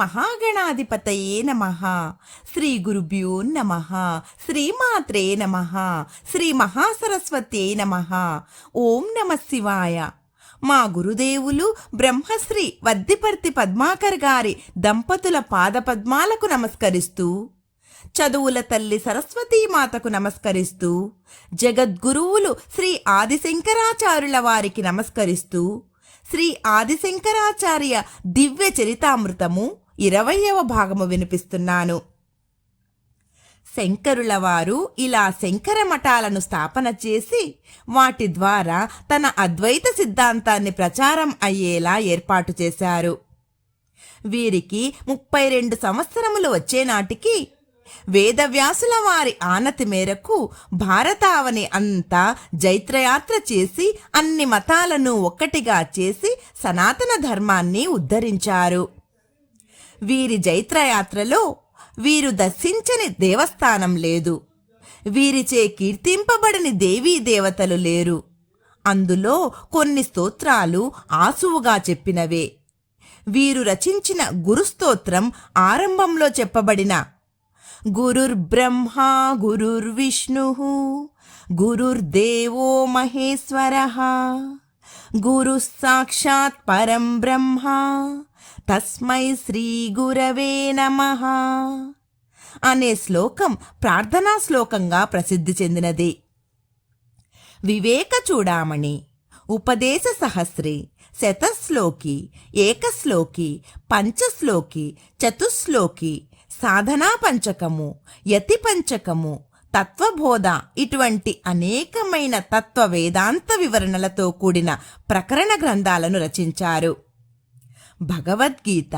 మహాగణాధిపతయే నమ. శ్రీ గురుభ్యో నమ. శ్రీమాత్రే నమ. శ్రీ మహాసరస్వతే నమ. ఓం నమ శివాయ. మా గురుదేవులు బ్రహ్మశ్రీ వద్దిపర్తి పద్మాకర్ గారి దంపతుల పాదపద్మాలకు నమస్కరిస్తూ చదువుల తల్లి సరస్వతీమాతకు నమస్కరిస్తూ జగద్గురువులు శ్రీ ఆదిశంకరాచార్యుల వారికి నమస్కరిస్తూ శ్రీ ఆదిశంకరాచార్య దివ్య చరితామృతము ఇరవయవ భాగము వినిపిస్తున్నాను. శంకరుల వారు ఇలా శంకర మఠాలను స్థాపన చేసి వాటి ద్వారా తన అద్వైత సిద్ధాంతాన్ని ప్రచారం అయ్యేలా ఏర్పాటు చేశారు. వీరికి ముప్పై రెండు సంవత్సరములు వచ్చే నాటికి వేదవ్యాసుల వారి ఆనతి మేరకు భారతావని అంతా జైత్రయాత్ర చేసి అన్ని మతాలను ఒక్కటిగా చేసి సనాతన ధర్మాన్ని ఉద్ధరించారు. వీరి జైత్రయాత్రలో వీరు దర్శించని దేవస్థానం లేదు. వీరిచే కీర్తింపబడని దేవీ దేవతలు లేరు. అందులో కొన్ని స్తోత్రాలు ఆసువుగా చెప్పినవే. వీరు రచించిన గురుస్తోత్రం ఆరంభంలో చెప్పబడిన గురుర్బ్రహ్మ గురుర్విష్ణు గురుర్దేవో మహేశ్వర. గురు సాక్షాత్ పరం బ్రహ్మ. తస్మై శ్రీ గురవే నమ. అనే శ్లోకం ప్రార్థనా శ్లోకంగా ప్రసిద్ధి చెందినది. వివేక చూడామణి ఉపదేశ సహస్రి శతశ్లోకి ఏకశ్లోకి పంచశ్లోకి చతుశ్లోకి సాధనా పంచకము యతి పంచకము తత్వబోధ ఇటువంటి అనేకమైన తత్వ వేదాంత వివరణలతో కూడిన ప్రకరణ గ్రంథాలను రచించారు. భగవద్గీత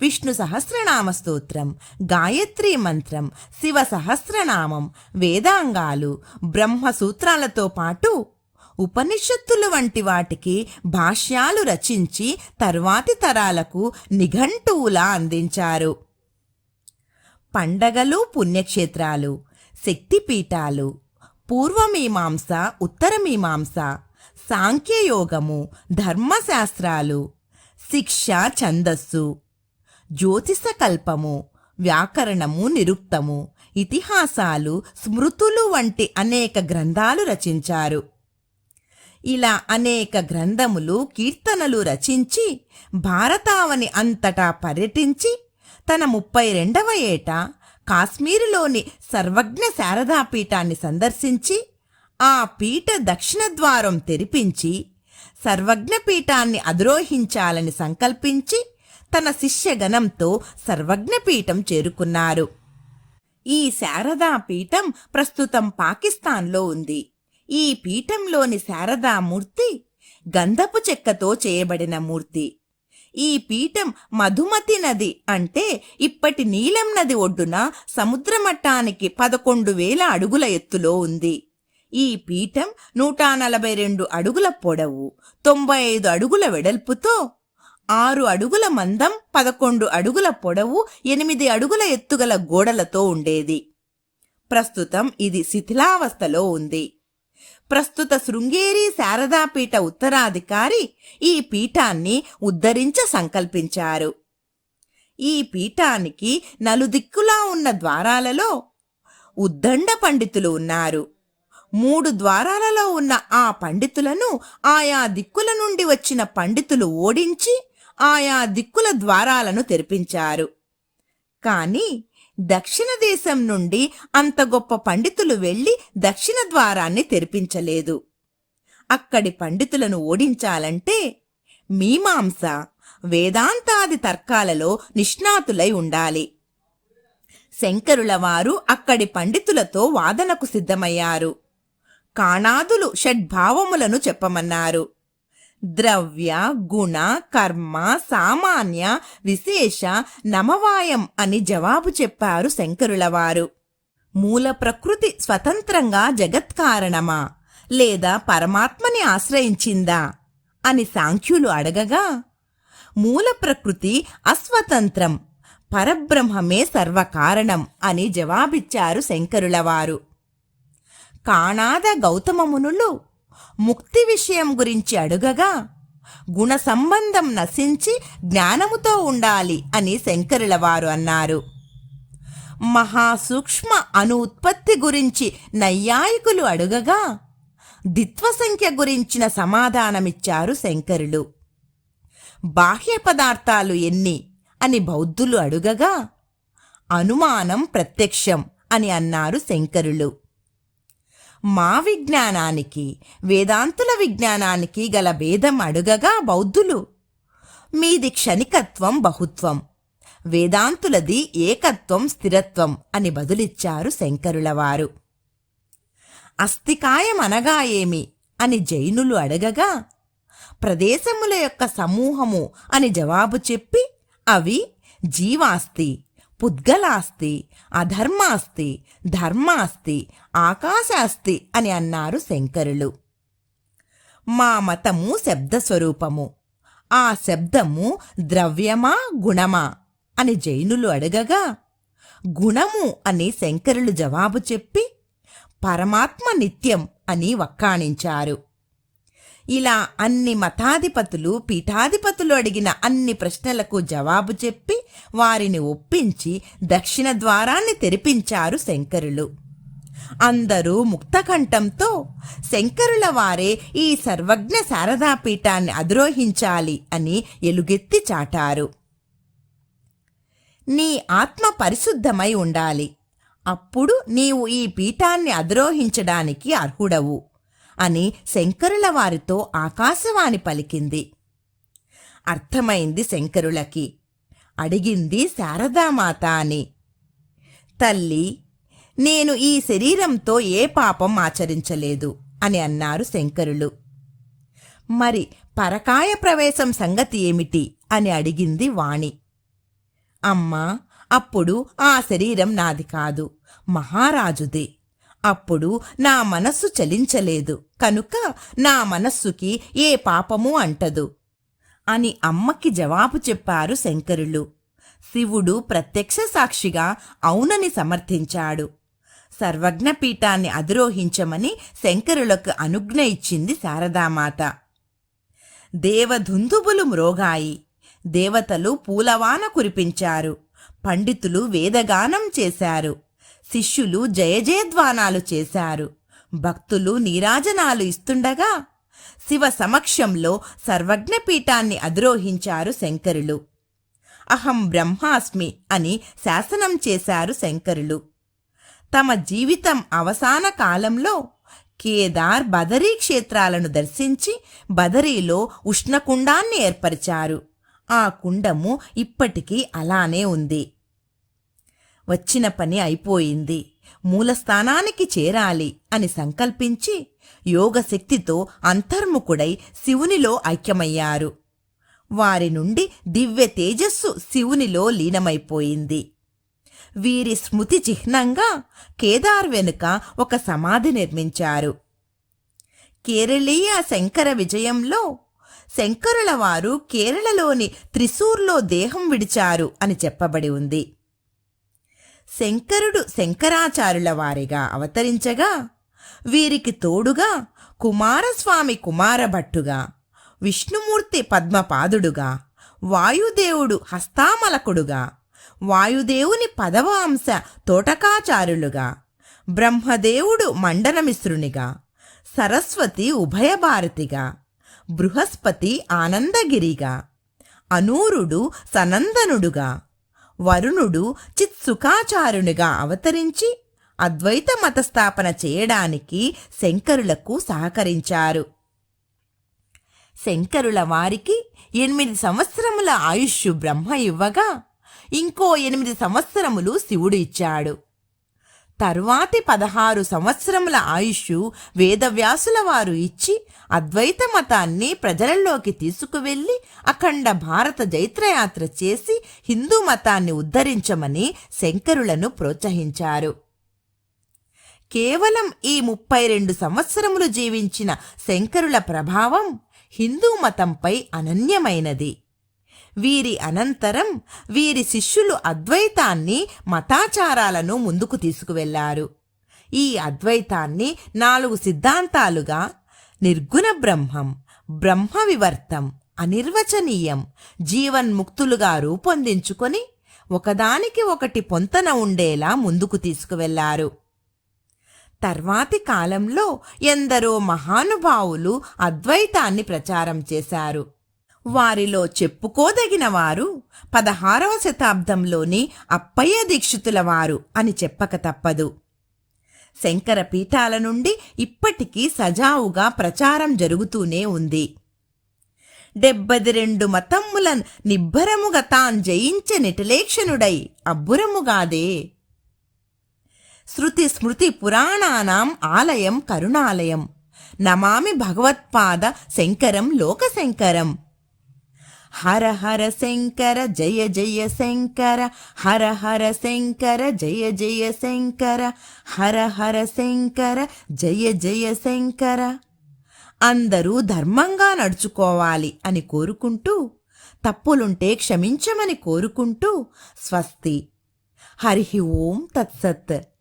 విష్ణు సహస్రనామ స్తోత్రం గాయత్రి మంత్రం శివ సహస్రనామం వేదాంగాలు బ్రహ్మ సూత్రాలతో పాటు ఉపనిషత్తులు వంటి వాటికి భాష్యాలు రచించి తర్వాతి తరాలకు నిఘంటువులా అందించారు. పండగలు పుణ్యక్షేత్రాలు శక్తిపీఠాలు పూర్వమీమాంస ఉత్తరమీమాంస సాంఖ్యయోగము ధర్మశాస్త్రాలు శిక్ష ఛందస్సు జ్యోతిష కల్పము వ్యాకరణము నిరుక్తము ఇతిహాసాలు స్మృతులు వంటి అనేక గ్రంథాలు రచించారు. ఇలా అనేక గ్రంథములు కీర్తనలు రచించి భారతావని అంతటా పర్యటించి తన ముప్పై రెండవ ఏట కాశ్మీరులోని సర్వజ్ఞ శారదా పీఠాన్ని సందర్శించి ఆ పీఠ దక్షిణ ద్వారం తెరిపించి సర్వజ్ఞ పీఠాన్ని అధిరోహించాలని సంకల్పించి తన శిష్యగణంతో సర్వజ్ఞ పీఠం చేరుకున్నారు. ఈ శారదా పీఠం ప్రస్తుతం పాకిస్తాన్లో ఉంది. ఈ పీఠంలోని శారదా మూర్తి గంధపు చెక్కతో చేయబడిన మూర్తి. ఈ పీఠం మధుమతి నది అంటే ఇప్పటి నీలం నది ఒడ్డున సముద్ర మట్టానికి పదకొండు వేల అడుగుల ఎత్తులో ఉంది. ఈ పీఠం నూట నలభై రెండు అడుగుల పొడవు తొంభై ఐదు అడుగుల వెడల్పుతో ఆరు అడుగుల మందం పదకొండు అడుగుల పొడవు ఎనిమిది అడుగుల ఎత్తుగల గోడలతో ఉండేది. ప్రస్తుతం ఇది శిథిలావస్థలో ఉంది. ప్రస్తుత శృంగేరి శారదాపీఠ ఉత్తరాధికారి ఈ పీఠాన్ని ఉద్ధరించ సంకల్పించారు. ఈ పీఠానికి నలుదిక్కులా ఉన్న ద్వారాలలో ఉద్దండ పండితులు ఉన్నారు. మూడు ద్వారాలలో ఉన్న ఆ పండితులను ఆయా దిక్కుల నుండి వచ్చిన పండితులు ఓడించి ఆయా దిక్కుల ద్వారాలను తెరిపించారు. కానీ దక్షిణ దేశం నుండి అంత గొప్ప పండితులు వెళ్ళి దక్షిణ ద్వారాన్ని తెరిపించలేదు. అక్కడి పండితులను ఓడించాలంటే మీమాంస వేదాంతాది తర్కాలలో నిష్ణాతులై ఉండాలి. శంకరుల వారు అక్కడి పండితులతో వాదనకు సిద్ధమయ్యారు. కాణాదులు షడ్భావములను చెప్పమన్నారు. ద్రవ్య గుణ కర్మ సామాన్య విశేష నమవాయం అని జవాబు చెప్పారు శంకరులవారు. మూల ప్రకృతి స్వతంత్రంగా జగత్కారణమా లేదా పరమాత్మని ఆశ్రయించిందా? అని సాంఖ్యులు అడగగా మూల ప్రకృతి అస్వతంత్రం పరబ్రహ్మమే సర్వకారణం అని జవాబిచ్చారు శంకరులవారు. కాణాద గౌతమ మునులు ముక్తి విషయం గురించి అడుగగా గుణ సంబంధం నశించి జ్ఞానముతో ఉండాలి అని శంకరుల వారు అన్నారు. మహాసూక్ష్మ అను ఉత్పత్తి గురించి నైయాయికులు అడుగగా దిత్వ సంఖ్య గురించిన సమాధానమిచ్చారు శంకరులు. బాహ్య పదార్థాలు ఎన్ని అని బౌద్ధులు అడుగగా అనుమానం ప్రత్యక్షం అని అన్నారు శంకరులు. మా విజ్ఞానానికి వేదాంతుల విజ్ఞానానికి గల భేదం అడుగగా బౌద్ధులు. మీది క్షణికత్వం బహుత్వం. వేదాంతులది ఏకత్వం స్థిరత్వం అని బదులిచ్చారు శంకరుల వారు అస్థికాయం అనగా ఏమి అని జైనులు అడగగా ప్రదేశముల యొక్క సమూహము అని జవాబు చెప్పి అవి జీవాస్తి పుద్గలాస్తి అధర్మాస్తి ధర్మాస్తి ఆకాశాస్తి అని అన్నారు శంకరులు. మా మతము శబ్దస్వరూపము. ఆ శబ్దము ద్రవ్యమా గుణమా అని జైనులు అడగగా గుణము అని శంకరులు జవాబు చెప్పి పరమాత్మ నిత్యం అని వక్కాణించారు. ఇలా అన్ని మతాధిపతులు పీఠాధిపతులు అడిగిన అన్ని ప్రశ్నలకు జవాబు చెప్పి వారిని ఒప్పించి దక్షిణ ద్వారాన్ని తెరిపించారు శంకరులు. అందరూ ముక్తకంఠంతో శంకరుల వారే ఈ సర్వజ్ఞ శారదాపీఠాన్ని అధిరోహించాలి అని ఎలుగెత్తి చాటారు. నీ ఆత్మ పరిశుద్ధమై ఉండాలి. అప్పుడు నీవు ఈ పీఠాన్ని అధిరోహించడానికి అర్హుడవు. అని శంకరుల వారితో ఆకాశవాణి పలికింది. అర్థమైంది శంకరులకి. అడిగింది శారదామాత అని. తల్లి నేను ఈ శరీరంతో ఏ పాపం ఆచరించలేదు అని అన్నారు శంకరులు. మరి పరకాయ ప్రవేశం సంగతి ఏమిటి అని అడిగింది వాణి. అమ్మా అప్పుడు ఆ శరీరం నాది కాదు మహారాజుదే. అప్పుడు నా మనస్సు చలించలేదు. కనుక నా మనస్సుకి ఏ పాపము అంటదు. అని అమ్మకి జవాబు చెప్పారు శంకరులు. శివుడు ప్రత్యక్ష సాక్షిగా అవునని సమర్థించాడు. సర్వజ్ఞపీఠాన్ని అధిరోహించమని శంకరులకు అనుజ్ఞ ఇచ్చింది శారదామాత. దేవధుందుబులు మ్రోగాయి. దేవతలు పూలవాన కురిపించారు. పండితులు వేదగానం చేశారు. శిష్యులు జయజయధ్వానాలు చేశారు. భక్తులు నీరాజనాలు ఇస్తుండగా శివ సమక్షంలో సర్వజ్ఞపీఠాన్ని అధిరోహించారు శంకరులు. అహం బ్రహ్మాస్మి అని శాసనం చేశారు శంకరులు. తమ జీవితం అవసాన కాలంలో కేదార్ బదరీ క్షేత్రాలను దర్శించి బదరీలో ఉష్ణకుండాన్ని ఏర్పరిచారు. ఆ కుండము ఇప్పటికీ అలానే ఉంది. వచ్చిన పని అయిపోయింది. మూలస్థానానికి చేరాలి అని సంకల్పించి యోగశక్తితో అంతర్ముఖుడై శివునిలో ఐక్యమయ్యారు. వారి నుండి దివ్య తేజస్సు శివునిలో లీనమైపోయింది. వీరి స్మృతి చిహ్నంగా కేదార్ వెనుక ఒక సమాధి నిర్మించారు. కేరళీయ శంకర విజయంలో శంకరుల వారు కేరళలోని త్రిశూర్లో దేహం విడిచారు అని చెప్పబడి ఉంది. శంకరుడు శంకరాచార్యుల వారిగా అవతరించగా వీరికి తోడుగా కుమారస్వామి కుమారభట్టుగా విష్ణుమూర్తి పద్మపాదుడుగా వాయుదేవుడు హస్తామలకుడుగా వాయుదేవుని పదవ అంశ తోటకాచారులుగా బ్రహ్మదేవుడు మండనమిశ్రునిగా సరస్వతి ఉభయభారతిగా బృహస్పతి ఆనందగిరిగా అనూరుడు సనందనుడుగా వరుణుడు చిత్సుఖాచారునిగా అవతరించి అద్వైత మతస్థాపన చేయడానికి శంకరులకు సహకరించారు. శంకరుల వారికి ఎనిమిది సంవత్సరముల ఆయుష్ బ్రహ్మ ఇవ్వగా ఇంకో ఎనిమిది సంవత్సరములు శివుడు ఇచ్చాడు. తరువాతి పదహారు సంవత్సరముల ఆయుష్ వేదవ్యాసుల వారు ఇచ్చి అద్వైత మతాన్ని ప్రజలలోకి తీసుకువెళ్ళి అఖండ భారత జైత్రయాత్ర చేసి హిందూ మతాన్ని ఉద్ధరించమని శంకరులను ప్రోత్సహించారు. కేవలం ఈ ముప్పై రెండు సంవత్సరములు జీవించిన శంకరుల ప్రభావం హిందూ మతంపై అనన్యమైనది. వీరి అనంతరం వీరి శిష్యులు అద్వైతాన్ని మతాచారాలను ముందుకు తీసుకువెళ్ళారు ఈ అద్వైతాన్ని నాలుగు సిద్ధాంతాలుగా నిర్గుణ బ్రహ్మం బ్రహ్మ వివర్తం అనిర్వచనీయం జీవన్ముక్తులుగా రూపొందించుకొని ఒకదానికి ఒకటి పొంతన ఉండేలా ముందుకు తీసుకువెళ్ళారు తర్వాతి కాలంలో ఎందరో మహానుభావులు అద్వైతాన్ని ప్రచారం చేశారు. వారిలో చెప్పుకోదగిన వారు పదహారవ శతాబ్దంలోని అప్పయ్య దీక్షితుల వారు అని చెప్పక తప్పదు. శంకర పీఠాల నుండి ఇప్పటికీ సజావుగా ప్రచారం జరుగుతూనే ఉంది. డెబ్బది రెండు మతమ్ములన్ నిబ్బరముగ తాన్ జయించె నిటలేక్షణుడై అబ్బురముగాదే. శృతి స్మృతి పురాణానాం ఆలయం కరుణాలయం. నమామి భగవత్పాద శంకరం లోకశంకరం. హర హర శంకర జయ జయ శంకర హర హర శంకర జయ జయ శంకర హర హర శంకర జయ జయ శంకర. అందరూ ధర్మంగా నడుచుకోవాలి అని కోరుకుంటూ తప్పులుంటే క్షమించమని కోరుకుంటూ స్వస్తి. హరి ఓం తత్సత్.